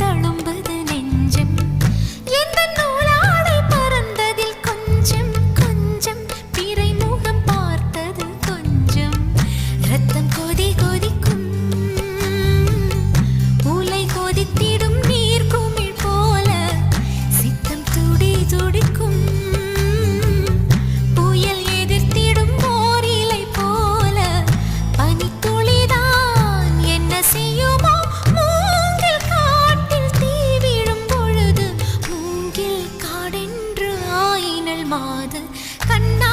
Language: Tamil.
தழும்பு மாத கண்ணா